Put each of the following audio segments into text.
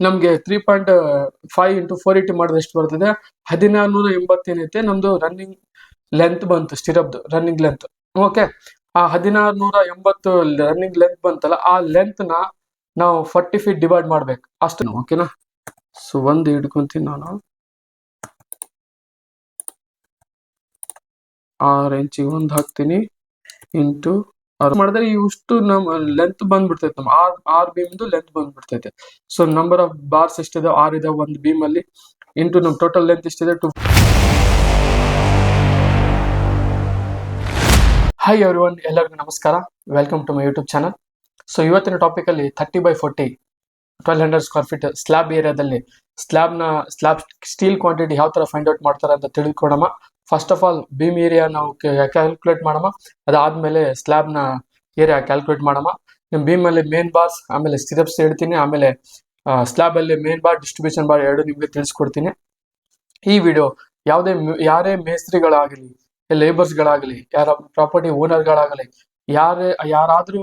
ನಮ್ಗೆ three point five into four eighty ಮಾಡಿದ್ರೆ ಎಷ್ಟು ಬರ್ತದೆ? ಹದಿನಾರು ನೂರ ಎಂಬತ್ತೇನೈತೆ ನಮ್ದು ರನ್ನಿಂಗ್ ಲೆಂತ್ ಬಂತು ಸ್ಟಿರಪ್ದು ರನ್ನಿಂಗ್ ಲೆಂತ್ ಓಕೆ ಆ ಹದಿನಾರು ನೂರ ಎಂಬತ್ತು ರನ್ನಿಂಗ್ ಲೆಂತ್ ಬಂತಲ್ಲ, ಆ ಲೆಂತ್ನ ನಾವು ಫಾರ್ಟಿ ಫೀಟ್ ಡಿವೈಡ್ ಮಾಡ್ಬೇಕು. ಅಷ್ಟು ಓಕೆನಾ ಸೊ ಒಂದು ಹಿಡ್ಕೊಂತೀನಿ ನಾನು. ಆರು ಇಂಚಿಗೆ ಒಂದು ಹಾಕ್ತೀನಿ. ಇಂಟು ಆರು ಮಾಡಿದ್ರೆ ಇಷ್ಟು ನಮ್ ಲೆಂತ್ ಬಂದ್ಬಿಡ್ತೈತೆ ನಮ್ಮ ಆರ್ ಆರ್ ಬೀಮ್ದು ಲೆಂತ್ ಬಂದ್ಬಿಡ್ತೈತೆ. ಸೊ ನಂಬರ್ ಆಫ್ ಬಾರ್ಸ್ ಎಷ್ಟಿದೆ? ಆರ್ ಇದೆ ಒಂದು ಬೀಮ್ ಅಲ್ಲಿ. ಇಂಟು ನಮ್ ಟೋಟಲ್ ಲೆಂತ್ ಎಷ್ಟಿದೆ? ಟು. ಹೈ ಎವ್ರಿ ಒನ್ ಎಲ್ಲರಿಗೂ ನಮಸ್ಕಾರ. Welcome to my YouTube channel so ಇವತ್ತಿನ ಟಾಪಿಕ್ ಅಲ್ಲಿ thirty by forty twelve hundred square feet slab ಏರಿಯಾದಲ್ಲಿ ಸ್ಲ್ಯಾಬ್ನ ಸ್ಲ್ಯಾಬ್ ಸ್ಟೀಲ್ ಕ್ವಾಂಟಿಟಿ ಯಾವ ತರ ಫೈಂಡ್ ಔಟ್ ಮಾಡ್ತಾರೆ ಅಂತ ತಿಳ್ಕೊಳಮ್ಮ. First of all beam area ನಾವು ಕ್ಯಾಲ್ಕುಲೇಟ್ ಮಾಡಮ್ಮ. ಅದಾದ್ಮೇಲೆ ಸ್ಲ್ಯಾಬ್ನ ಏರಿಯಾ ಕ್ಯಾಲ್ಕುಲೇಟ್ ಮಾಡಮ್ಮ. ನಿಮ್ಮ ಅಲ್ಲಿ ಮೇನ್ ಬಾರ್ಸ್ ಆಮೇಲೆ ಸ್ಟಿರಪ್ಸ್ ಹೇಳ್ತೀನಿ. ಆಮೇಲೆ ಸ್ಲ್ಯಾಬಲ್ಲಿ ಮೇನ್ ಬಾರ್ ಡಿಸ್ಟ್ರಿಬ್ಯೂಷನ್ ಬಾರ್ ಎರಡು ನಿಮಗೆ ತಿಳಿಸ್ಕೊಡ್ತೀನಿ. ಈ ವಿಡಿಯೋ ಯಾವುದೇ ಯಾರೇ ಮೇಸ್ತ್ರಿಗಳಾಗಲಿ ಲೇಬರ್ಸ್ಗಳಾಗಲಿ ಯಾರ ಪ್ರಾಪರ್ಟಿ ಓನರ್ಗಳಾಗಲಿ ಯಾರೇ, ಯಾರಾದ್ರೂ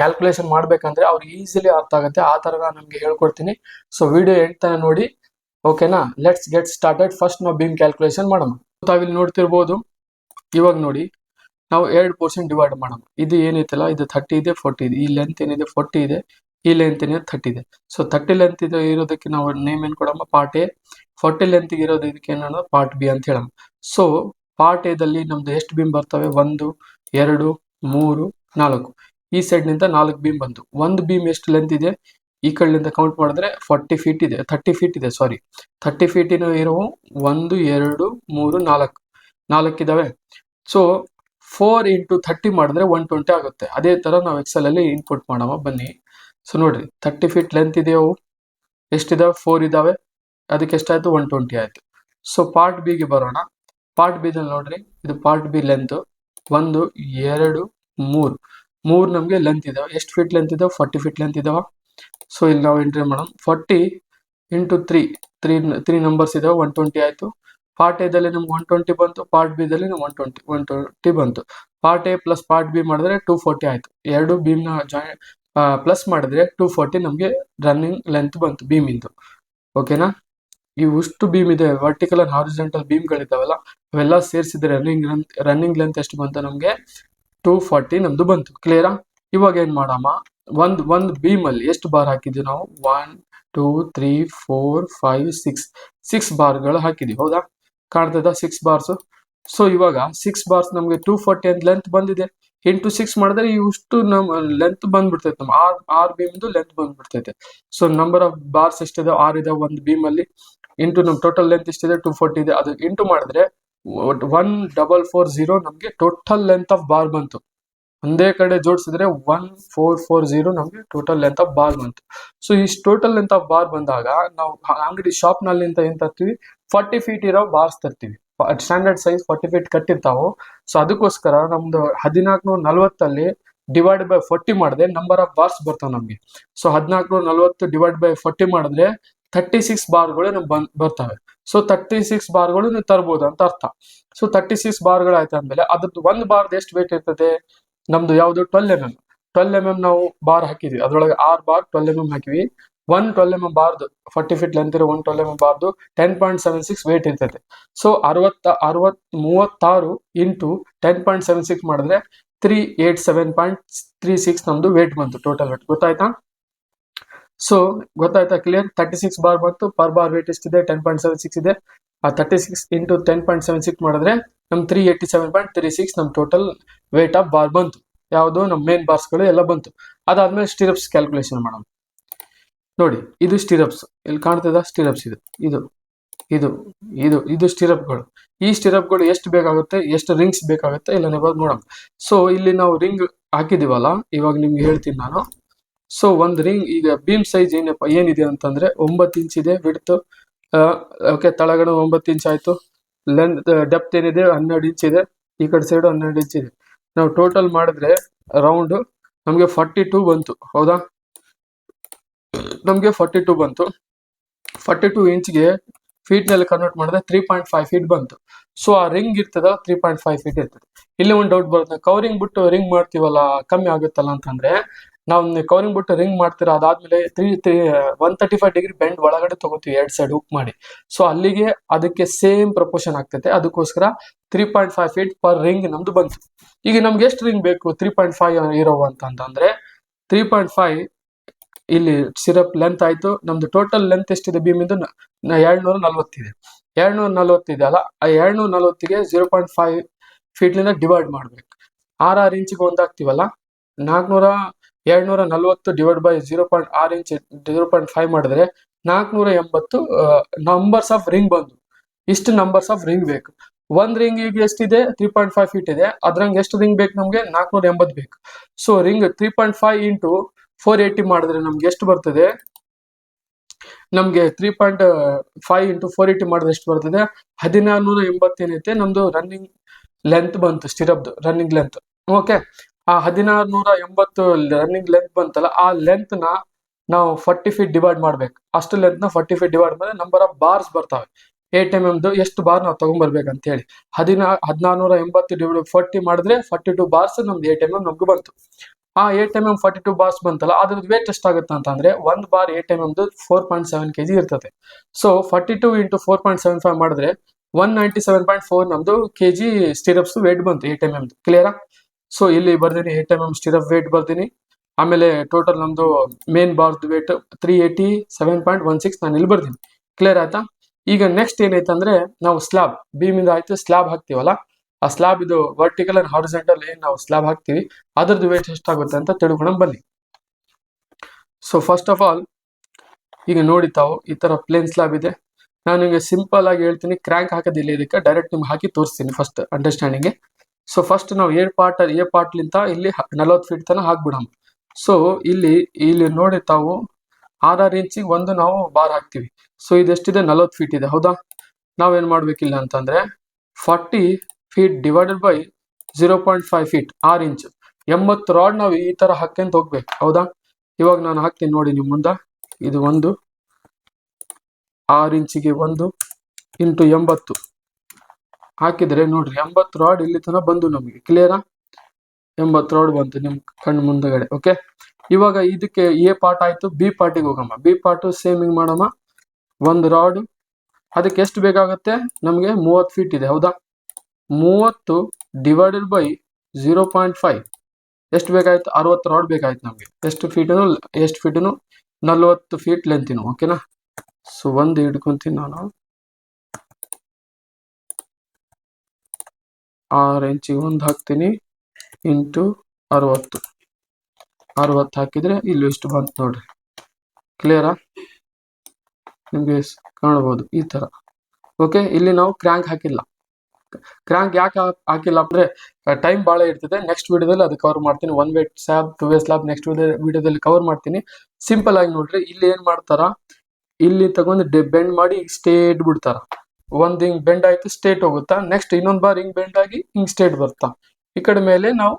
ಕ್ಯಾಲ್ಕುಲೇಷನ್ ಮಾಡ್ಬೇಕಂದ್ರೆ ಅವ್ರಿಗೆ ಈಸಿಲಿ ಅರ್ಥ ಆಗುತ್ತೆ. ಆ ತರ ನಾನು ನಿಮ್ಗೆ ಹೇಳ್ಕೊಡ್ತೀನಿ. ಸೊ ವಿಡಿಯೋ ಎಂಡ್ ತನಕ ನೋಡಿ. ಓಕೆನಾ ಲೆಟ್ಸ್ ಗೆಟ್ ಸ್ಟಾರ್ಟೆಡ್ ಫಸ್ಟ್ ನಾವು ಬೀಮ್ ಕ್ಯಾಲ್ಕುಲೇಷನ್ ಮಾಡೋಣ. ತಾವಿಲ್ಲಿ ನೋಡ್ತಿರ್ಬೋದು. ಇವಾಗ ನೋಡಿ, ನಾವು ಎರಡು ಪರ್ಸೆಂಟ್ ಡಿವೈಡ್ ಮಾಡೋಣ ಇದು ಏನೈತಲ್ಲ, ಇದು ಥರ್ಟಿ ಇದೆ ಫೋರ್ಟಿ ಇದೆ. ಈ ಲೆಂತ್ ಏನಿದೆ ಫೋರ್ಟಿ ಇದೆ. ಈ ಲೆಂತ್ ಏನಿದೆ ಥರ್ಟಿ ಇದೆ. ಸೊ ಥರ್ಟಿ ಲೆಂತ್ ಇದೆ ಇರೋದಕ್ಕೆ ನಾವು ನೇಮ್ ಏನು ಕೊಡಮ್ಮ? ಪಾರ್ಟ್ ಎ ಫೋರ್ಟಿ ಲೆಂತ್ ಇರೋದು ಇದಕ್ಕೆ ಏನೋ ಪಾರ್ಟ್ ಬಿ ಅಂತ ಹೇಳೋಣ ಸೊ ಪಾರ್ಟ್ ಎದಲ್ಲಿ ನಮ್ದು ಎಷ್ಟು ಬೀಮ್ ಬರ್ತವೆ? ಒಂದು, ಎರಡು, ಮೂರು, ನಾಲ್ಕು. ಈ ಸೈಡ್ನಿಂದ ನಾಲ್ಕು ಬೀಮ್ ಬಂತು. ಒಂದು ಬೀಮ್ ಎಷ್ಟು ಲೆಂತ್ ಇದೆ? ಈ ಕಡೆಯಿಂದ ಕೌಂಟ್ ಮಾಡಿದ್ರೆ ಫಾರ್ಟಿ ಫೀಟ್ ಇದೆ ಥರ್ಟಿ ಫೀಟ್ ಇದೆ ಸಾರಿ ಥರ್ಟಿ ಫೀಟಿನ ಇರೋ ಒಂದು, ಎರಡು, ಮೂರು, ನಾಲ್ಕು ನಾಲ್ಕಿದ್ದಾವೆ ಸೊ ಫೋರ್ ಇಂಟು ಥರ್ಟಿ ಮಾಡಿದ್ರೆ ಒನ್ ಟ್ವೆಂಟಿ ಆಗುತ್ತೆ. ಅದೇ ಥರ ನಾವು ಎಕ್ಸೆಲ್ ಅಲ್ಲಿ ಇನ್ಪುಟ್ ಮಾಡವ ಬನ್ನಿ. ಸೊ ನೋಡ್ರಿ ಥರ್ಟಿ ಫೀಟ್ ಲೆಂತ್ ಇದೆಯವು ಎಷ್ಟಿದಾವೆ? ಫೋರ್ ಇದ್ದಾವೆ ಅದಕ್ಕೆ ಎಷ್ಟಾಯಿತು? ಒನ್ ಟ್ವೆಂಟಿ ಆಯ್ತು. ಸೊ ಪಾರ್ಟ್ ಬಿಗೆ ಬರೋಣ. ಪಾರ್ಟ್ ಬಿದಲ್ಲಿ ನೋಡ್ರಿ, ಇದು ಪಾರ್ಟ್ ಬಿ ಲೆಂತ್ ಒಂದು, ಎರಡು, ಮೂರು. ಮೂರು ನಮಗೆ ಲೆಂತ್ ಇದಾವೆ. ಎಷ್ಟು ಫೀಟ್ ಲೆಂತ್ ಇದಾವೆ? ಫಾರ್ಟಿ ಫೀಟ್ ಲೆಂತ್ ಇದಾವ. ಸೊ ಇಲ್ಲಿ ನಾವು ಎಂಟ್ರಿ ಮಾಡೋಣ. Forty into three three three numbers ಇದಾವೆ ಒನ್ ಟ್ವೆಂಟಿ ಆಯ್ತು. ಪಾರ್ಟ್ ಎದಲ್ಲಿ ನಮ್ಗೆ ಒನ್ ಟ್ವೆಂಟಿ ಬಂತು ಪಾರ್ಟ್ ಬಿ ದಲ್ಲಿ ಒನ್ ಟ್ವೆಂಟಿ ಒನ್ ಟ್ವೆಂಟಿ ಬಂತು. Part A plus part B ಮಾಡಿದ್ರೆ ಟೂ ಫೋರ್ಟಿ ಆಯ್ತು. ಎರಡು ಬೀಮ್ನ ಜಾಯಿನ್ ಪ್ಲಸ್ ಮಾಡಿದ್ರೆ ಟೂ ಫೋರ್ಟಿ ನಮಗೆ ರನ್ನಿಂಗ್ ಲೆಂತ್ ಬಂತು ಬೀಮಿಂದು ಓಕೆನಾ ಇವಿಷ್ಟು ಬೀಮ್ ಇದೆ ವರ್ಟಿಕಲ್ ಅಂಡ್ ಹಾರಿಜೆಂಟಲ್ ಬೀಮ್ಗಳಿದ್ದಾವಲ್ಲ ಅವೆಲ್ಲ ಸೇರಿಸಿದ್ರೆ ರನ್ನಿಂಗ್ ಲೆಂತ್ ರನ್ನಿಂಗ್ ಲೆಂತ್ ಎಷ್ಟು ಬಂತು ನಮಗೆ? ಟೂ ಫಾರ್ಟಿ ನಮ್ದು ಬಂತು. ಕ್ಲಿಯರಾ ಇವಾಗ ಏನ್ ಮಾಡಮ್ಮ ಒಂದ್ ಒಂದ್ ಬೀಮ್ ಅಲ್ಲಿ ಎಷ್ಟು ಬಾರ್ ಹಾಕಿದ್ವಿ ನಾವು? One two three four five six six ಬಾರ್ಗಳು ಹಾಕಿದ್ವಿ, ಹೌದಾ? ಕಾಣ್ತದ ಸಿಕ್ಸ್ ಬಾರ್ಸ್ ಸೊ ಇವಾಗ ಸಿಕ್ಸ್ ಬಾರ್ಸ್ ನಮಗೆ ಟೂ ಫಾರ್ಟಿ ಅಂತ ಲೆಂತ್ ಬಂದಿದೆ. ಇಂಟು ಸಿಕ್ಸ್ ಮಾಡಿದ್ರೆ ಇಷ್ಟು ನಮ್ ಲೆಂತ್ ಬಂದ್ಬಿಡ್ತೈತೆ ನಮ್ ಆರ್ ಆರ್ ಬೀಮ್ದು ಲೆಂತ್ ಬಂದ್ಬಿಡ್ತೈತೆ. ಸೊ ನಂಬರ್ ಆಫ್ ಬಾರ್ಸ್ ಎಷ್ಟಿದೆ? ಆರ್ ಇದೆ ಒಂದು ಬೀಮ್ ಅಲ್ಲಿ ಇಂಟು ನಮ್ ಟೋಟಲ್ ಲೆಂತ್ ಎಷ್ಟಿದೆ? ಟೂ ಫೋರ್ಟಿ ಇದೆ. ಅದು ಇಂಟು ಮಾಡಿದ್ರೆ ಒನ್ ಡಬಲ್ ಫೋರ್ ಜೀರೋ ನಮ್ಗೆ ಟೋಟಲ್ ಲೆಂತ್ ಆಫ್ ಬಾರ್ ಬಂತು. ಒಂದೇ ಕಡೆ ಜೋಡಿಸಿದ್ರೆ ಒನ್ ಫೋರ್ ಫೋರ್ ಜೀರೋ ನಮಗೆ ಟೋಟಲ್ ಲೆಂತ್ ಆಫ್ ಬಾರ್ ಬಂತು. ಸೊ ಇಷ್ಟು ಟೋಟಲ್ ಲೆಂತ್ ಆಫ್ ಬಾರ್ ಬಂದಾಗ ನಾವು ಅಂಗಡಿ ಶಾಪ್ನಲ್ಲಿ ಅಂತ ಏನ್ ತರ್ತೀವಿ? ಫಾರ್ಟಿ ಫೀಟ್ ಇರೋ ಬಾರ್ಸ್ ತರ್ತೀವಿ. ಸ್ಟ್ಯಾಂಡರ್ಡ್ ಸೈಜ್ ಫಾರ್ಟಿ ಫೀಟ್ ಕಟ್ಟಿರ್ತಾವೆ? ಸೊ ಅದಕ್ಕೋಸ್ಕರ ನಮ್ದು ಹದಿನಾಲ್ಕುನೂರ ನಲ್ವತ್ತಲ್ಲಿ ಡಿವೈಡ್ ಬೈ ಫೋರ್ಟಿ ಮಾಡಿದ್ರೆ ನಂಬರ್ ಆಫ್ ಬಾರ್ಸ್ ಬರ್ತಾವೆ ನಮಗೆ. ಸೊ ಹದಿನಾಲ್ಕುನೂರ ನಲ್ವತ್ತು ಡಿವೈಡ್ ಬೈ ಫೋರ್ಟಿ ಮಾಡಿದ್ರೆ ಥರ್ಟಿ ಸಿಕ್ಸ್ ಬಾರ್ಗಳು ನಮ್ಗೆ ಬಂದ್, ಬರ್ತವೆ. ಸೊ ತರ್ಟಿ ಸಿಕ್ಸ್ ಬಾರ್ಗಳು ನೀವು ತರ್ಬೋದು ಅಂತ ಅರ್ಥ. ಸೊ ತರ್ಟಿ ಸಿಕ್ಸ್ ಬಾರ್ಗಳು ಆಯ್ತು ಅಂದ್ಮೇಲೆ ಅದ್ರದ್ದು ಒಂದು ಬಾರ್ ಎಷ್ಟು ವೇಟ್ ಇರ್ತದೆ? ನಮ್ದು ಯಾವುದು twelve M M twelve M M ನಾವು ಬಾರ್ ಹಾಕಿದ್ವಿ. ಅದ್ರೊಳಗೆ ಆರ್ ಬಾರ್ ಟ್ವೆಲ್ ಎಂ ಎಂ ಹಾಕಿವಿ. ಒನ್ ಟ್ವೆಲ್ ಎಂ ಎಂ ಬಾರ್ದು ಫಾರ್ಟಿ ಫೀಟ್ ಲೆಂತ್ ಇರೋ ಒನ್ ಟ್ವೆಲ್ ಎಂ ಎಂ ಬಾರ್ದು ten point seven six weight ಇರ್ತೈತೆ. ಸೊ ಅರವತ್ತ, ಅರವತ್, ಮೂವತ್ತಾರು into ten point seven six ಮಾಡಿದ್ರೆ three eight seven point three six ನಮ್ದು ವೇಟ್ ಬಂತು ಟೋಟಲ್ ವೇಟ್ ಗೊತ್ತಾಯ್ತಾ? ಸೊ ಗೊತ್ತಾಯ್ತಾ ಕ್ಲಿಯರ್ ತರ್ಟಿ ಸಿಕ್ಸ್ ಬಾರ್ ಬಂತು. ಪರ್ ಬಾರ್ ವೇಟ್ ಎಷ್ಟಿದೆ? ಟೆನ್ ಪಾಯಿಂಟ್ ಸೆವೆನ್ ಸಿಕ್ಸ್ ಇದೆ. ಆ thirty six into ten point seven six ಮಾಡಿದ್ರೆ ನಮ್ three eighty seven point three six ನಮ್ ಟೋಟಲ್ ವೇಟ್ ಆಫ್ ಬಾರ್ ಬಂತು. ಯಾವುದು ನಮ್ಮ ಮೇನ್ ಬಾರ್ಸ್ಗಳು ಎಲ್ಲ ಬಂತು. ಅದಾದ್ಮೇಲೆ ಸ್ಟಿರಪ್ಸ್ ಕ್ಯಾಲ್ಕುಲೇಷನ್ ಮಾಡೋಣ. ನೋಡಿ, ಇದು ಸ್ಟಿರಪ್ಸ್ ಇಲ್ಲಿ ಕಾಣ್ತದ? ಸ್ಟಿರಪ್ಸ್ ಇದು. ಇದು ಇದು ಇದು ಇದು ಸ್ಟಿರಪ್ಗಳು ಈ ಸ್ಟಿರಪ್ಗಳು ಎಷ್ಟು ಬೇಕಾಗುತ್ತೆ? ಎಷ್ಟು ರಿಂಗ್ಸ್ ಬೇಕಾಗುತ್ತೆ? ಇಲ್ಲ ಇವಾಗ ನೋಡೋಣ. ಸೊ ಇಲ್ಲಿ ನಾವು ರಿಂಗ್ ಹಾಕಿದೀವಲ್ಲ? ಇವಾಗ ನಿಮ್ಗೆ ಹೇಳ್ತೀನಿ ನಾನು. ಸೊ ಒಂದ್ ರಿಂಗ್ ಈಗ ಬೀಮ್ ಸೈಜ್ ಏನಪ್ಪ, ಏನಿದೆ ಅಂತಂದ್ರೆ ಒಂಬತ್ತು ಇಂಚ್ ಇದೆ ಬಿಡ್ತು ಓಕೆ ತಳಗಡೆ ಒಂಬತ್ತು ಇಂಚ್ ಆಯ್ತು. ಲೆಂತ್ ಡೆಪ್ತ್ ಏನಿದೆ ಹನ್ನೆರಡು ಇಂಚ್ ಇದೆ, ಈ ಕಡೆ ಸೈಡ್ ಹನ್ನೆರಡು ಇಂಚ್ ಇದೆ. ನಾವು ಟೋಟಲ್ ಮಾಡಿದ್ರೆ ರೌಂಡ್ ನಮಗೆ ಫಾರ್ಟಿ ಟೂ ಬಂತು, ಹೌದಾ? ನಮಗೆ ಫಾರ್ಟಿ ಟೂ ಬಂತು. ಫಾರ್ಟಿ ಟೂ ಇಂಚ್ಗೆ ಫೀಟ್ನಲ್ಲಿ ಕನ್ವರ್ಟ್ ಮಾಡಿದ್ರೆ ತ್ರೀ ಪಾಯಿಂಟ್ ಫೈವ್ ಫೀಟ್ ಬಂತು. ಸೊ ಆ ರಿಂಗ್ ಇರ್ತದ ತ್ರೀ ಪಾಯಿಂಟ್ ಫೈವ್ ಫೀಟ್ ಇರ್ತದೆ. ಇಲ್ಲಿ ಒಂದು ಡೌಟ್ ಬರುತ್ತೆ ಕವರಿಂಗ್ ಬಿಟ್ಟು ರಿಂಗ್ ಮಾಡ್ತೀವಲ್ಲ, ಕಮ್ಮಿ ಆಗುತ್ತಲ್ಲ ಅಂತಂದ್ರೆ ನಾವು ಕವರಿಂಗ್ ಬಿಟ್ಟು ರಿಂಗ್ ಮಾಡ್ತೀರಾ, ಅದಾದ್ಮೇಲೆ three three one thirty five degree bend ಒಳಗಡೆ ತಗೋತೀವಿ, ಎರಡು ಸೈಡ್ ಹುಕ್ ಮಾಡಿ. ಸೊ ಅಲ್ಲಿಗೆ ಅದಕ್ಕೆ ಸೇಮ್ ಪ್ರಪೋರ್ಷನ್ ಆಗ್ತೈತೆ. ಅದಕ್ಕೋಸ್ಕರ three point five feet per ring ನಮ್ದು ಬಂತು. ಈಗ ನಮ್ಗೆ ಎಷ್ಟು ರಿಂಗ್ ಬೇಕು? ತ್ರೀ ಪಾಯಿಂಟ್ ಫೈವ್ ಇರೋ ಅಂತಂದ್ರೆ ತ್ರೀ ಪಾಯಿಂಟ್ ಫೈವ್ ಇಲ್ಲಿ ಸಿರಪ್ ಲೆಂತ್ ಆಯ್ತು. ನಮ್ದು ಟೋಟಲ್ ಲೆಂತ್ ಎಷ್ಟಿದೆ ಬೀಮ್ ಇಂದ? ಎರಡ್ನೂರ ನಲ್ವತ್ತಿದೆ ಎರಡ್ನೂರ ನಲ್ವತ್ತಿದೆ ಅಲ್ಲ? ಆ ಎರಡ್ನೂರ ನಲ್ವತ್ತಿಗೆ ಜೀರೋ ಪಾಯಿಂಟ್ ಫೈವ್ ಫೀಟ್ಲಿಂದ ಡಿವೈಡ್ ಮಾಡ್ಬೇಕು. ಆರ್ ಆರು ಇಂಚಿಗೆ ಒಂದಾಗ್ತೀವಲ್ಲ? ನಾಲ್ಕುನೂರ ಎರಡ್ನೂರ ನಲ್ವತ್ತು ಡಿವೈಡ್ ಬೈ ಜೀರೋ ಪಾಯಿಂಟ್ ಆರ್ ಇಂಚ್ ಜೀರೋ ಪಾಯಿಂಟ್ ಫೈವ್ ಮಾಡಿದ್ರೆ ನಾಲ್ಕುನೂರ ಎಂಬತ್ತು ನಂಬರ್ಸ್ ಆಫ್ ರಿಂಗ್ ಬಂದು. ಇಷ್ಟು ನಂಬರ್ಸ್ ಆಫ್ ರಿಂಗ್ ಬೇಕು. ಒಂದ್ ರಿಂಗ್ ಈಗ ಎಷ್ಟಿದೆ? ತ್ರೀ ಪಾಯಿಂಟ್ ಫೈವ್ ಫೀಟ್ ಇದೆ. ಅದ್ರಂಗೆ ಎಷ್ಟು ರಿಂಗ್ ಬೇಕು ನಮಗೆ? ನಾಲ್ಕುನೂರ ಎಂಬತ್ತು ಬೇಕು. So ring three point five into four eighty ಮಾಡಿದ್ರೆ ನಮ್ಗೆ ಎಷ್ಟು ಬರ್ತದೆ? ನಮ್ಗೆ three point five into four eighty ಮಾಡಿದ್ರೆ ಎಷ್ಟು ಬರ್ತದೆ? ಹದಿನಾರು ನೂರ ಎಂಬತ್ತೇನೈತೆ ನಮ್ದು ರನ್ನಿಂಗ್ ಲೆಂತ್ ಬಂತು ಸ್ಟಿರಪ್ದು ರನ್ನಿಂಗ್ ಲೆಂತ್ ಓಕೆ ಆ ಹದಿನಾರು ನೂರ ಎಂಬತ್ತು ರನ್ನಿಂಗ್ ಲೆಂತ್ ಬಂತಲ್ಲ, ಆ ಲೆಂತ್ನ ನಾವು ಫಾರ್ಟಿ ಫೀಟ್ ಡಿವೈಡ್ ಮಾಡ್ಬೇಕು. ಅಷ್ಟು ಲೆಂತ್ನ ಫಾರ್ಟಿ ಫೀಟ್ ಡಿವೈಡ್ ಮಾಡಿದ್ರೆ ನಂಬರ್ ಆಫ್ ಬಾರ್ಸ್ ಬರ್ತಾವೆ. ಏಟ್ ಎಂ ಎಮ್ದು ಎಷ್ಟು ಬಾರ್ ನಾವು ತಗೊಂಡ್ಬರ್ಬೇಕಂತ ಹೇಳಿ ಹದಿನಾ, ಹದಿನಾರುನೂರ ಎಂಬತ್ತು ಡಿವೈಡ್ ಫಾರ್ಟಿ ಮಾಡಿದ್ರೆ ಫಾರ್ಟಿ ಟು ಬಾರ್ಸ್ ನಮ್ದು ಏಟ್ ಎಂ ಎಂ ನಮ್ಗೆ ಬಂತು. ಆ eight M M forty two bars ಬಂತಲ್ಲ, ಅದ್ರದ್ದು ವೇಟ್ ಎಷ್ಟಾಗುತ್ತೆ ಅಂತಂದ್ರೆ ಒಂದು bar eight M ಎಮ್ದು four point seven K G ಇರ್ತದೆ. So forty two into four point seven five ಮಾಡಿದ್ರೆ one ninety seven point four ನಮ್ದು ಕೆ ಜಿ ಸ್ಟಿರಪ್ಸ್ ವೇಟ್ ಬಂತು eight M ಎಮ್ದು ಕ್ಲಿಯರಾ ಸೊ ಇಲ್ಲಿ ಬರ್ತೀನಿ eight M M stirrup weight ಬರ್ತೀನಿ ಆಮೇಲೆ ಟೋಟಲ್ ನಮ್ದು ಮೇನ್ ಬಾರ್ದು weight three eighty seven point one six ನಾನು ಇಲ್ಲಿ ಬರ್ತೀನಿ ಕ್ಲಿಯರ್ ಆಯ್ತಾ? ಈಗ ನೆಕ್ಸ್ಟ್ ಏನೈತೆ ಅಂದ್ರೆ ನಾವು ಸ್ಲಾಬ್ ಬೀಮಿಂದ ಆಯ್ತು ಸ್ಲಾಬ್ ಹಾಕ್ತಿವಲ್ಲ? ಆ ಸ್ಲಾಬ್ ಇದು ವರ್ಟಿಕಲ್ ಅಂಡ್ ಹಾರಿಸೆಂಟಲ್ ಏನ್ ನಾವು ಸ್ಲಾಬ್ ಹಾಕ್ತಿವಿ? ಅದ್ರದ್ದು ವೇಟ್ ಎಷ್ಟಾಗುತ್ತೆ ಅಂತ ತಿಳ್ಕೊಂಡು ಬನ್ನಿ. ಸೊ ಫಸ್ಟ್ ಆಫ್ ಆಲ್ ಈಗ ನೋಡಿ ತಾವು, ಈ ತರ ಪ್ಲೇನ್ ಸ್ಲಾಬ್ ಇದೆ. ನಾನು ನಿಮಗೆ ಸಿಂಪಲ್ ಆಗಿ ಹೇಳ್ತೀನಿ ಕ್ರ್ಯಾಂಕ್ ಹಾಕೋದಿಲ್ಲ ಇದಕ್ಕೆ ಡೈರೆಕ್ಟ್ ನಿಮ್ಗೆ ಹಾಕಿ ತೋರಿಸ್ತೀನಿ ಫಸ್ಟ್ ಅಂಡರ್ಸ್ಟ್ಯಾಂಡಿಂಗ್ ಸೊ ಫಸ್ಟ್ ನಾವು ಏ ಪಾರ್ಟ್ ಎ ಪಾರ್ಟ್ಲಿಂತ ಇಲ್ಲಿ ನಲವತ್ತು ಫೀಟ್ ತನಕ ಹಾಕ್ಬಿಡೋಣ. ಸೊ ಇಲ್ಲಿ ಇಲ್ಲಿ ನೋಡಿ ತಾವು ಆರಾರು ಇಂಚಿಗೆ ಒಂದು ನಾವು ಬಾರ್ ಹಾಕ್ತಿವಿ. ಸೊ ಇದೆಷ್ಟಿದೆ? ನಲವತ್ತು ಫೀಟ್ ಇದೆ. ಹೌದಾ? ನಾವೇನ್ ಮಾಡಬೇಕಿಲ್ಲ ಅಂತಂದ್ರೆ forty feet divided by zero point five feet ಆರು ಇಂಚ್ ಎಂಬತ್ತು ರಾಡ್ ನಾವು ಈ ತರ ಹಾಕ್ಯಂತ ಹೋಗ್ಬೇಕು. ಹೌದಾ? ಇವಾಗ ನಾನು ಹಾಕ್ತೀನಿ ನೋಡಿ ನಿಮ್ಮ ಮುಂದ. ಇದು ಒಂದು, ಆರು ಇಂಚಿಗೆ ಒಂದು, ಇಂಟು ಎಂಬತ್ತು. ಹಾಕಿದ್ರೆ ನೋಡ್ರಿ ಎಂಬತ್ತು ರಾಡ್ ಇಲ್ಲಿ ತನಕ ಬಂದು ನಮಗೆ. ಕ್ಲಿಯರಾ ಎಂಬತ್ತು ರಾಡ್ ಬಂತು ನಿಮ್ ಕಣ್ಣು ಮುಂದಗಡೆ ಓಕೆ ಇವಾಗ ಇದಕ್ಕೆ ಎ ಪಾರ್ಟ್ ಆಯ್ತು ಬಿ ಪಾರ್ಟಿಗೆ ಹೋಗಮ್ಮ. ಬಿ ಪಾರ್ಟ್ ಸೇಮ್ ಹಿಂಗ್ ಮಾಡಮ್ಮ. ಒಂದು ರಾಡ್ ಅದಕ್ಕೆ ಎಷ್ಟು ಬೇಕಾಗುತ್ತೆ? ನಮಗೆ ಮೂವತ್ತು ಫೀಟ್ ಇದೆ, ಹೌದಾ? ಮೂವತ್ತು divided by zero point five ಎಷ್ಟು ಬೇಕಾಯ್ತು? ಅರವತ್ತು ರಾಡ್ ಬೇಕಾಯ್ತು ನಮಗೆ. ಎಷ್ಟು ಫೀಟನು ಎಷ್ಟು ಫೀಟನು ನಲ್ವತ್ತು ಫೀಟ್ ಲೆಂತಿನು ಓಕೆನಾ ಸೊ ಒಂದು ಹಿಡ್ಕೊತೀನಿ ನಾನು. ಆರು ಇಂಚಿಗೆ ಒಂದು ಹಾಕ್ತೀನಿ. ಇಂಟು ಅರವತ್ತು. ಅರವತ್ತು ಹಾಕಿದ್ರೆ ಇಲ್ಲಿ ಇಷ್ಟು ಬಂತು ನೋಡ್ರಿ. ಕ್ಲಿಯರಾ ನಿಮಗೆ ಕಾಣಬಹುದು ಈ ತರ ಓಕೆ ಇಲ್ಲಿ ನಾವು ಕ್ರ್ಯಾಂಕ್ ಹಾಕಿಲ್ಲ. ಕ್ರ್ಯಾಂಕ್ ಯಾಕೆ ಹಾಕಿಲ್ಲ ಅಂದರೆ ಟೈಮ್ ಭಾಳ ಇರ್ತದೆ ನೆಕ್ಸ್ಟ್ ವಿಡಿಯೋದಲ್ಲಿ ಅದು ಕವರ್ ಮಾಡ್ತೀನಿ. One way slab two way slab next ವಿಡಿಯೋದಲ್ಲಿ ಕವರ್ ಮಾಡ್ತೀನಿ. ಸಿಂಪಲ್ ಆಗಿ ನೋಡ್ರಿ, ಇಲ್ಲಿ ಏನು ಮಾಡ್ತಾರ? ಇಲ್ಲಿ ತಗೊಂಡು ಬೆಂಡ್ ಮಾಡಿ ಸ್ಟೇಟ್ ಬಿಡ್ತಾರ. ಒಂದ್ ಹಿಂಗ್ ಬೆಂಡ್ ಆಯ್ತು ಸ್ಟೇಟ್ ಹೋಗುತ್ತಾ? ನೆಕ್ಸ್ಟ್ ಇನ್ನೊಂದ್ ಬಾರ್ ಹಿಂಗ್ ಬೆಂಡ್ ಆಗಿ ಹಿಂಗ್ ಸ್ಟೇಟ್ ಬರ್ತಾ. ಈ ಕಡೆ ಮೇಲೆ ನಾವು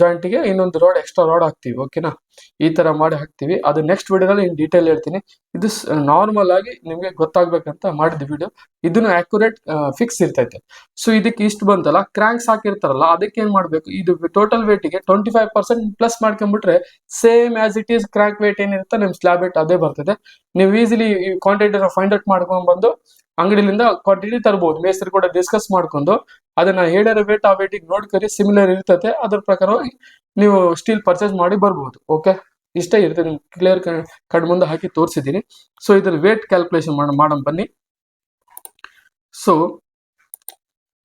ಜಾಯಿಂಟಿಗೆ ಇನ್ನೊಂದು ರೋಡ್ ಎಕ್ಸ್ಟ್ರಾ ರೋಡ್ ಹಾಕ್ತಿವಿ ಓಕೆನಾ ಈ ತರ ಮಾಡಿ ಹಾಕ್ತಿವಿ. ಅದು ನೆಕ್ಸ್ಟ್ ವಿಡಿಯೋದಲ್ಲಿ ಇನ್ ಡೀಟೇಲ್ ಹೇಳ್ತೀನಿ. ಇದು ನಾರ್ಮಲ್ ಆಗಿ ನಿಮ್ಗೆ ಗೊತ್ತಾಗ್ಬೇಕಂತ ಮಾಡಿದ ವಿಡಿಯೋ ಇದನ್ನು ಆಕ್ಯುರೇಟ್ ಫಿಕ್ಸ್ ಇರ್ತೈತೆ. ಸೊ ಇದಕ್ಕೆ ಇಷ್ಟು ಬಂತಲ್ಲ? ಕ್ರ್ಯಾಂಕ್ಸ್ ಹಾಕಿರ್ತಾರಲ್ಲ, ಅದಕ್ಕೆ ಏನ್ ಮಾಡ್ಬೇಕು? ಇದು ಟೋಟಲ್ ವೇಟಿಗೆ twenty five percent plus ಮಾಡ್ಕೊಂಡ್ಬಿಟ್ರೆ same as it is crank weight ಏನಿರುತ್ತೆ ನಿಮ್ ಸ್ಲಾಬ್ ವೇಟ್ ಅದೇ ಬರ್ತದೆ. ನೀವು ಈಸಿಲಿ ಕ್ವಾಂಟಿಟಿನ ಫೈಂಡ್ ಔಟ್ ಮಾಡ್ಕೊಂಡ್ ಬಂದು ಅಂಗಡಿಲಿಂದ ಕ್ವಾಂಟಿಟಿ ತರಬಹುದು ಮೇಸ್ತ್ರಿ ಕೂಡ ಡಿಸ್ಕಸ್ ಮಾಡ್ಕೊಂಡು ಅದನ್ನ ಹೇಳಿರೋ ವೇಟ್ ಆ ವೇಟಿಗೆ ನೋಡ್ಕರಿ ಸಿಮಿಲರ್ ಇರ್ತದೆ ಅದ್ರ ಪ್ರಕಾರವಾಗಿ ನೀವು ಸ್ಟೀಲ್ ಪರ್ಚೇಸ್ ಮಾಡಿ ಬರ್ಬೋದು. ಓಕೆ ಇಷ್ಟೇ ಇರ್ತದೆ ಕ್ಲಿಯರ್ ಕಡ್ ಮುಂದೆ ಹಾಕಿ ತೋರಿಸಿದ್ದೀನಿ ಸೊ ಇದ್ರ ವೇಟ್ ಕ್ಯಾಲ್ಕುಲೇಷನ್ ಮಾಡ ಮಾಡಮ್ ಬನ್ನಿ. ಸೊ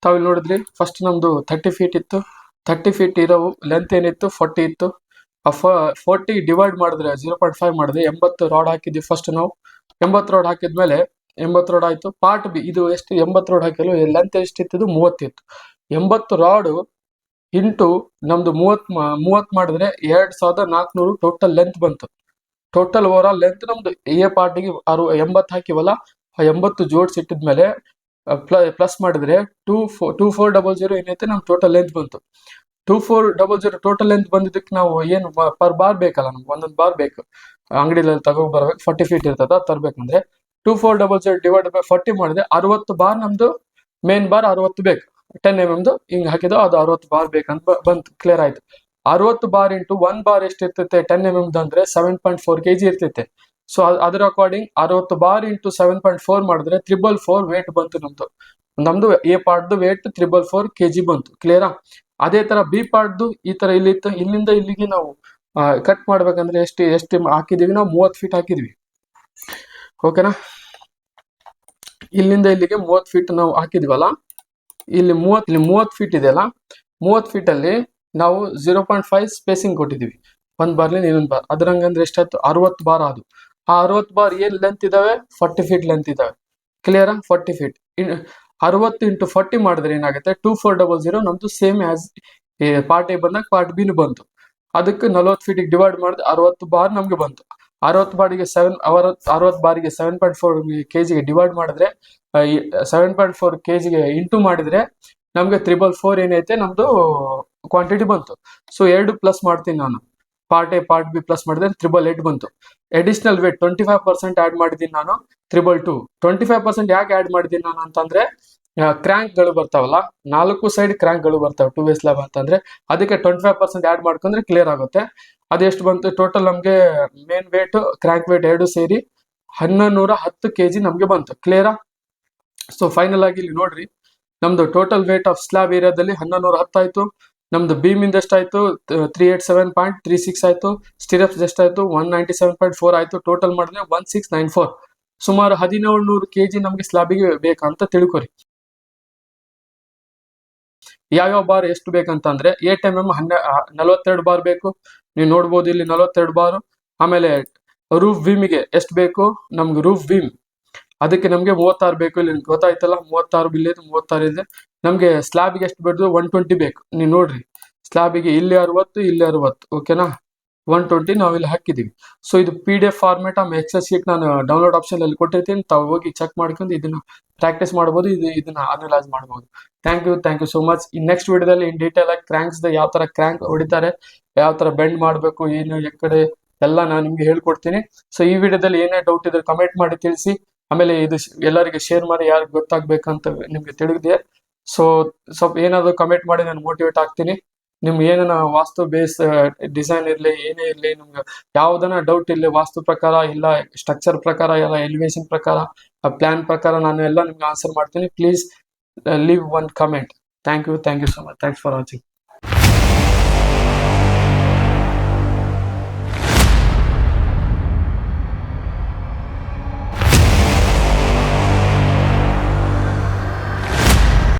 ತಾವಿಲ್ಲಿ ನೋಡಿದ್ರಿ ಫಸ್ಟ್ ನಮ್ದು ಥರ್ಟಿ ಫೀಟ್ ಇತ್ತು. ಥರ್ಟಿ ಫೀಟ್ ಇರೋ ಲೆಂತ್ ಏನಿತ್ತು? ಫಾರ್ಟಿ ಇತ್ತು. ಆ ಫೋರ್ಟಿ ಡಿವೈಡ್ ಮಾಡಿದ್ರೆ ಜೀರೋ ಪಾಯಿಂಟ್ ಫೈವ್ ಮಾಡಿದ್ರೆ ಎಂಬತ್ತು ರಾಡ್ ಹಾಕಿದ್ವಿ ಫಸ್ಟ್ ನಾವು. ಎಂಬತ್ತು ರಾಡ್ ಹಾಕಿದ್ಮೇಲೆ ಎಂಬತ್ತು ರೋಡ್ ಆಯ್ತು. ಪಾರ್ಟ್ ಬಿ ಇದು ಎಷ್ಟು? ಎಂಬತ್ತು ರೋಡ್ ಹಾಕಿಲ್ಲ ಲೆಂತ್ ಎಷ್ಟಿತ್ತು ಮೂವತ್ತಿತ್ತು ಎಂಬತ್ತು ರಾಡ್ ಇಂಟು ನಮ್ದು ಮೂವತ್ ಮೂವತ್ ಮಾಡಿದ್ರೆ ಎರಡ್ ಸಾವಿರದ ನಾಲ್ಕುನೂರು ಟೋಟಲ್ ಲೆಂತ್ ಬಂತು. ಟೋಟಲ್ ಓವರ್ ಆಲ್ ಲೆಂತ್ ನಮ್ದು ಎ ಪಾರ್ಟಿಗೆ ಅರು ಎಂಬತ್ತು ಹಾಕಿವಲ್ಲ? ಎಂಬತ್ತು ಜೋಡ್ಸ್ ಇಟ್ಟಿದ್ಮೇಲೆ ಪ್ಲಸ್ ಮಾಡಿದ್ರೆ two four two four double zero ಏನೈತೆ? ನಮ್ ಟೋಟಲ್ ಲೆಂತ್ ಬಂತು. Two four double zero total length ಬಂದಿದ್ದಕ್ಕೆ ನಾವು ಏನು ಪರ್ ಬಾರ್ ಬೇಕಲ್ಲ ನಮ್ಗೆ? ಒಂದೊಂದು ಬಾರ್ ಬೇಕು. ಅಂಗಡಿಯಲ್ಲಿ ತಗೊಂಡ್ ಬರ್ಬೇಕು. ಫಾರ್ಟಿ ಫೀಟ್ ಇರ್ತದ ತರ್ಬೇಕಂದ್ರೆ. Two four double zero divide by forty ಮಾಡಿದ್ರೆ ಅರವತ್ತು ಬಾರ್ ನಮ್ದು ಮೇನ್ ಬಾರ್ ಅರವತ್ತು ಬೇಕು. ಟೆನ್ ಎಂ ಎಮ್ದು ಹಿಂಗೆ ಹಾಕಿದ್ದು ಅದು ಅರವತ್ತು ಬಾರ್ ಬೇಕಂತ ಬಂತು ಕ್ಲಿಯರ್ ಆಯ್ತು. ಅರವತ್ತು ಬಾರ್ ಇಂಟು ಒನ್ ಬಾರ್ ಎಷ್ಟು ಇರ್ತೈತೆ ಟೆನ್ ಎಂ ಎಂ ಅಂದ್ರೆ seven point four K G ಇರ್ತೈತೆ ಸೊ ಅದರ ಅಕಾರ್ಡಿಂಗ್ ಅರವತ್ತು bar into seven point four ಮಾಡಿದ್ರೆ ತ್ರಿಬಲ್ ಫೋರ್ ವೇಟ್ ಬಂತು ನಮ್ದು. ನಮ್ದು A ಪಾರ್ಟ್ದು weight triple four K G ಬಂತು ಕ್ಲಿಯರಾ ಅದೇ ತರ ಬಿ ಪಾರ್ಟ್ದು ಈ ತರ ಇಲ್ಲಿ ಇಲ್ಲಿಂದ ಇಲ್ಲಿಗೆ ನಾವು ಕಟ್ ಮಾಡ್ಬೇಕಂದ್ರೆ ಎಷ್ಟು ಎಷ್ಟು ಹಾಕಿದೀವಿ ನಾವು? ಮೂವತ್ತು ಫೀಟ್ ಹಾಕಿದ್ವಿ. ಓಕೆನಾ ಇಲ್ಲಿಂದ ಇಲ್ಲಿಗೆ ಮೂವತ್ತು ಫೀಟ್ ನಾವು ಹಾಕಿದ್ವಲ್ಲ? ಇಲ್ಲಿ ಮೂವತ್ ಇಲ್ಲಿ ಮೂವತ್ತು ಫೀಟ್ ಇದೆಯಲ್ಲ ಮೂವತ್ತು ಫೀಟ್ ಅಲ್ಲಿ ನಾವು ಜೀರೋ ಪಾಯಿಂಟ್ ಫೈವ್ ಸ್ಪೇಸಿಂಗ್ ಕೊಟ್ಟಿದ್ದೀವಿ. ಒಂದ್ ಬಾರ್ಲಿ ಇನ್ನೊಂದು ಬಾರ್. ಅದ್ರಂಗಂದ್ರೆ ಎಷ್ಟಾಯ್ತು ಅರವತ್ತು ಬಾರ್ ಅದು ಆ ಅರವತ್ತು ಬಾರ್ ಏನ್ ಲೆಂತ್ ಇದಾವೆ? ಫಾರ್ಟಿ ಫೀಟ್ ಲೆಂತ್ ಇದಾವೆ. ಕ್ಲಿಯರಾ ಫಾರ್ಟಿ ಫೀಟ್ ಇನ್ ಅರವತ್ತು ಇಂಟು ಫಾರ್ಟಿ ಮಾಡಿದ್ರೆ ಏನಾಗುತ್ತೆ? ಟೂ ಫೋರ್ ಡಬಲ್ ಜೀರೋ ನಮ್ದು ಸೇಮ್ ಆಸ್ ಪಾರ್ಟ್ ಎ ಬಂದಾಗ ಪಾರ್ಟ್ ಬಿನು ಬಂತು. ಅದಕ್ಕೆ ನಲ್ವತ್ತು ಫೀಟಿಗೆ ಡಿವೈಡ್ ಮಾಡಿದ್ರೆ ಅರವತ್ತು ಬಾರ್ ನಮ್ಗೆ ಬಂತು. ಅರವತ್ತು ಬಾರಿಗೆ ಸೆವೆನ್ ಅವರ್ ಅರವತ್ತು ಬಾರಿಗೆ ಸೆವೆನ್ ಪಾಯಿಂಟ್ ಫೋರ್ ಕೆ ಜಿಗೆ ಡಿವೈಡ್ ಮಾಡಿದ್ರೆ ಸೆವೆನ್ ಪಾಯಿಂಟ್ ಫೋರ್ ಕೆ ಜಿಗೆ ಇಂಟು ಮಾಡಿದ್ರೆ ನಮ್ಗೆ ತ್ರಿಬಲ್ ಫೋರ್ ಏನೈತೆ, ನಮ್ದು ಕ್ವಾಂಟಿಟಿ ಬಂತು. ಸೊ ಎರಡು ಪ್ಲಸ್ ಮಾಡ್ತೀನಿ ನಾನು. Part A part B plus ಮಾಡಿದ್ರೆ ತ್ರಿಬಲ್ ಏಟ್ ಬಂತು. Additional weight twenty five percent add ಮಾಡಿದ್ದೀನಿ ನಾನು triple two twenty five percent ಯಾಕೆ ಆಡ್ ಮಾಡಿದ್ದೀನಿ ನಾನು ಅಂತಂದ್ರೆ ಕ್ರ್ಯಾಂಕ್ಗಳು ಬರ್ತಾವಲ್ಲ, ನಾಲ್ಕು ಸೈಡ್ ಕ್ರ್ಯಾಂಕ್ಗಳು ಬರ್ತಾವೆ ಟೂ ವೇಸ್ ಲ್ಯಾಬ್ ಅಂತಂದ್ರೆ, ಅದಕ್ಕೆ ಟ್ವೆಂಟಿ ಫೈವ್ ಪರ್ಸೆಂಟ್ ಆಡ್ ಮಾಡ್ಕೊಂಡ್ರೆ ಕ್ಲಿಯರ್ ಆಗುತ್ತೆ. ಅದೆಷ್ಟು ಬಂತು? ಟೋಟಲ್ ನಮಗೆ ಮೇನ್ ವೇಟ್ ಕ್ರ್ಯಾಂಕ್ ವೇಟ್ ಎರಡು ಸೇರಿ ಹನ್ನೊಂದು ನೂರ ಹತ್ತು ಕೆ ಜಿ ನಮಗೆ ಬಂತು. ಕ್ಲಿಯರಾ ಸೊ ಫೈನಲ್ ಆಗಿ ಇಲ್ಲಿ ನೋಡ್ರಿ. ನಮ್ದು ಟೋಟಲ್ ವೇಟ್ ಆಫ್ ಸ್ಲಾಬ್ ಏರಿಯಾದಲ್ಲಿ ಹನ್ನೊಂದು ನೂರ ಹತ್ತಾಯ್ತು ನಮ್ದು ಬೀಮ್ ಇಂದ ಎಷ್ಟಾಯ್ತು? Three eight seven point three six ಆಯ್ತು. ಸ್ಟಿರಪ್ಸ್ ಎಷ್ಟಾಯಿತು one ninety seven point four ಆಯ್ತು. ಟೋಟಲ್ ಮಾಡಿದ್ರೆ ಒನ್ ಸಿಕ್ಸ್ ನೈನ್ ಫೋರ್ ಸುಮಾರು ಹದಿನೇಳು ನೂರು ಕೆ ಜಿ ನಮಗೆ ಸ್ಲಾಬಿಗೆ ಬೇಕಂತ ತಿಳ್ಕೊರಿ. ಯಾವ್ಯಾವ ಬಾರ್ ಎಷ್ಟು ಬೇಕಂತಂದ್ರೆ ಟಿ ಎಂ ಎಂ ಹನ್ನೆ ನಲವತ್ತೆರಡು ಬಾರ್ ಬೇಕು. ನೀವು ನೋಡ್ಬೋದು ಇಲ್ಲಿ ನಲವತ್ತೆರಡು ಬಾರ್. ಆಮೇಲೆ ರೂಫ್ ವಿಮ್ಗೆ ಎಷ್ಟು ಬೇಕು? ನಮ್ಗೆ ರೂಫ್ ವಿಮ್. ಅದಕ್ಕೆ ನಮಗೆ ಮೂವತ್ತಾರು ಬೇಕು. ಇಲ್ಲಿ ಗೊತ್ತಾಯ್ತಲ್ಲ, ಮೂವತ್ತಾರು ಇದೆ ಮೂವತ್ತಾರು ಇದೆ. ನಮಗೆ ಸ್ಲ್ಯಾಬಿಗೆ ಎಷ್ಟು ಬೇಕು ಒನ್ ಟ್ವೆಂಟಿ ಬೇಕು. ನೀವು ನೋಡ್ರಿ. ಸ್ಲಾಬಿಗೆ ಇಲ್ಲಿ ಅರವತ್ತು ಇಲ್ಲಿ ಅರವತ್ತು. ಓಕೆನಾ? ಒನ್ ಟ್ವೆಂಟಿ ಇಲ್ಲಿ ಹಾಕಿದೀವಿ ಸೊ ಇದು ಪಿ ಡಿ ಎಫ್ ಫಾರ್ಮೇಟ್ ಆಮೇಲೆ ಎಕ್ಸೆಸ್ ಶೀಟ್ ನಾನು ಡೌನ್ಲೋಡ್ ಆಪ್ಷನ್ ಅಲ್ಲಿ ಕೊಟ್ಟಿರ್ತೀನಿ. ತಾವು ಹೋಗಿ ಚೆಕ್ ಮಾಡ್ಕೊಂಡು ಇದನ್ನ ಪ್ರಾಕ್ಟೀಸ್ ಮಾಡ್ಬೋದು. ಇದು ಇದನ್ನ ಅನಲೈಸ್ ಮಾಡ್ಬೋದು. Thank you thank you so much ಈ ನೆಕ್ಸ್ಟ್ ವಿಡಿಯೋದಲ್ಲಿ ಇನ್ ಡೀಟೇಲ್ ಆಗಿ ಕ್ರ್ಯಾಂಕ್ಸ್ ಯಾವ ತರ ಕ್ರ್ಯಾಂಕ್ ಹೊಡಿತಾರೆ, ಯಾವ ತರ ಬೆಂಡ್ ಮಾಡಬೇಕು, ಏನು ಎಕಡೆ ಎಲ್ಲ ನಾನು ನಿಮ್ಗೆ ಹೇಳ್ಕೊಡ್ತೀನಿ. ಸೊ ಈ ವಿಡಿಯೋದಲ್ಲಿ ಏನೇ ಡೌಟ್ ಇದ್ರೆ ಕಮೆಂಟ್ ಮಾಡಿ ತಿಳಿಸಿ. ಆಮೇಲೆ ಇದು ಎಲ್ಲರಿಗೆ ಶೇರ್ ಮಾಡಿ ಯಾರಿಗೆ ಗೊತ್ತಾಗ್ಬೇಕಂತ ನಿಮ್ಗೆ ತಿಳಿದಿದೆ. ಸೊ ಸ್ವಲ್ಪ ಏನಾದರೂ ಕಮೆಂಟ್ ಮಾಡಿ ನಾನು ಮೋಟಿವೇಟ್ ಆಗ್ತೀನಿ. ನಿಮ್ಗೆ ಏನನ ವಾಸ್ತು ಬೇಸ್ ಡಿಸೈನ್ ಇರಲಿ, ಏನೇ ಇರಲಿ, ನಿಮ್ಗೆ ಯಾವ್ದನ ಡೌಟ್ ಇರಲಿ, ವಾಸ್ತು ಪ್ರಕಾರ ಇಲ್ಲ ಸ್ಟ್ರಕ್ಚರ್ ಪ್ರಕಾರ ಇಲ್ಲ ಎಲಿವೇಶನ್ ಪ್ರಕಾರ ಪ್ಲಾನ್ ಪ್ರಕಾರ ನಾನು ಎಲ್ಲ ನಿಮ್ಗೆ ಆನ್ಸರ್ ಮಾಡ್ತೀನಿ. Please leave one comment thank you thank you so much thanks for watching